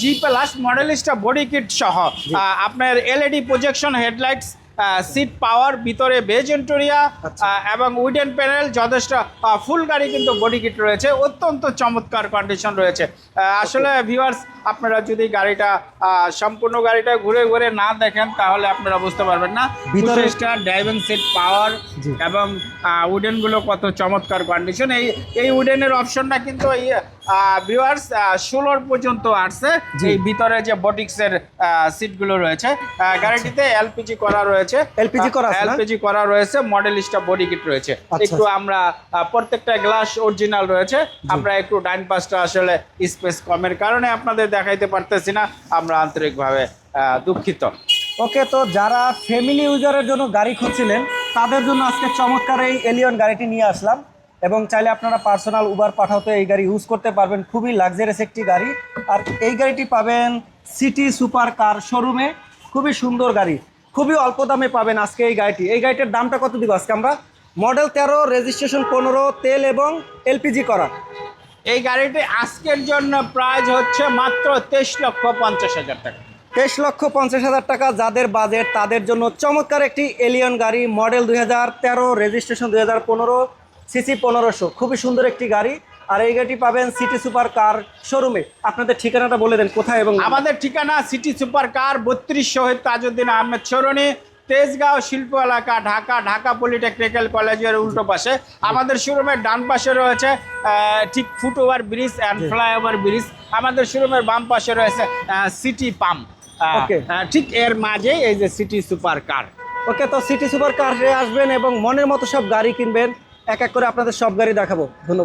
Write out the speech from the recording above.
G plus Modellista body kit সহ আপনার LED projection headlights seat power ভিতরে beige এন্টোরিয়া আচ্ছা। এবং উডেন প্যানেল যথেষ্ট ফুল গাড়ি কিন্তু বডি কিট রয়েছে। অত্যন্ত চমৎকার কন্ডিশন রয়েছে। আসলে ভিউয়ার্স আপনারা যদি গাড়িটা সম্পূর্ণ গাড়িটা ঘুরে ঘুরে না দেখেন তাহলে আপনারা বুঝতে পারবেন না। ভিতরে- ভিতরে ড্রাইভিং সিট পাওয়ার। এবং উডেনগুলো কত চমৎকার কন্ডিশন এই এই উডেনের অপশনটা কিন্তু এই ভিউয়ার্স ষোলোর পর্যন্ত আসছে। এই ভিতরে যে বটিক্সের সিটগুলো রয়েছে। আহ, গাড়িটিতে এলপিজি করা রয়েছে। LPG করা আছে এলপিজি করা রয়েছে মডেল মডেলিস্টা বডি কিট রয়েছে। আচ্ছা। একটু আমরা প্রত্যেকটা গ্লাস অরিজিনাল রয়েছে। আমরা একটু ডাইন পাশটা আসলে স্পেস কমের কারণে আপনাদের দেখাইতে পারতেছি না আমরা আন্তরিকভাবে দুঃখিত। ওকে তো যারা ফ্যামিলি ইউজারের জন্য গাড়ি খুঁজছিলেন তাদের জন্য আজকে চমৎকার এই এলিয়ন গাড়িটি নিয়ে আসলাম। এবং চাইলে আপনারা পার্সোনাল উবার পাঠাতে এই গাড়ি ইউজ করতে পারবেন। খুবই লাক্সারিয়াস একটি গাড়ি। আর এই গাড়িটি পাবেন সিটি সুপার কার শোরুমে খুবই সুন্দর গাড়ি। খুবই অল্প দামে পাবেন আজকে এই গাড়িটি। এই গাড়িটার দামটা কত দিব আজকে আমরা? মডেল তেরো রেজিস্ট্রেশন পনেরো তেল এবং এলপিজি করা। এই গাড়িটি আজকের জন্য প্রাইস হচ্ছে মাত্র তেইশ লক্ষ পঞ্চাশ হাজার টাকা। তেইশ লক্ষ পঞ্চাশ হাজার টাকা যাদের বাজেট তাদের জন্য চমৎকার একটি এলিয়ন গাড়ি মডেল দুই হাজার তেরো রেজিস্ট্রেশন দুই হাজার পনেরো সিসি পনেরোশো। খুবই সুন্দর একটি গাড়ি। আর এই গাড়িটি পাবেন সিটি সুপার কার শোরুমে আপনাদের ঠিকানাটা বলে দেন কোথায় এবং আমাদের ঠিকানা সিটি সুপার কার বত্রিশ শহীদ তাজউদ্দিন আহমেদ সরণি তেজগাঁও শিল্প এলাকা ঢাকা ঢাকা পলিটেকনিক্যাল কলেজের উল্টো পাশে। আমাদের শোরুমের ডান পাশে রয়েছে ঠিক foot over bridge and flyover bridge আমাদের শোরুমের বাম পাশে রয়েছে সিটি পাম্প. ঠিক এর মাঝে এই যে সিটি সুপার কার ওকে তো সিটি সুপার কারে আসবেন এবং মনের মতো সব গাড়ি কিনবেন। এক এক করে আপনাদের সব গাড়ি দেখাবো। ধন্যবাদ।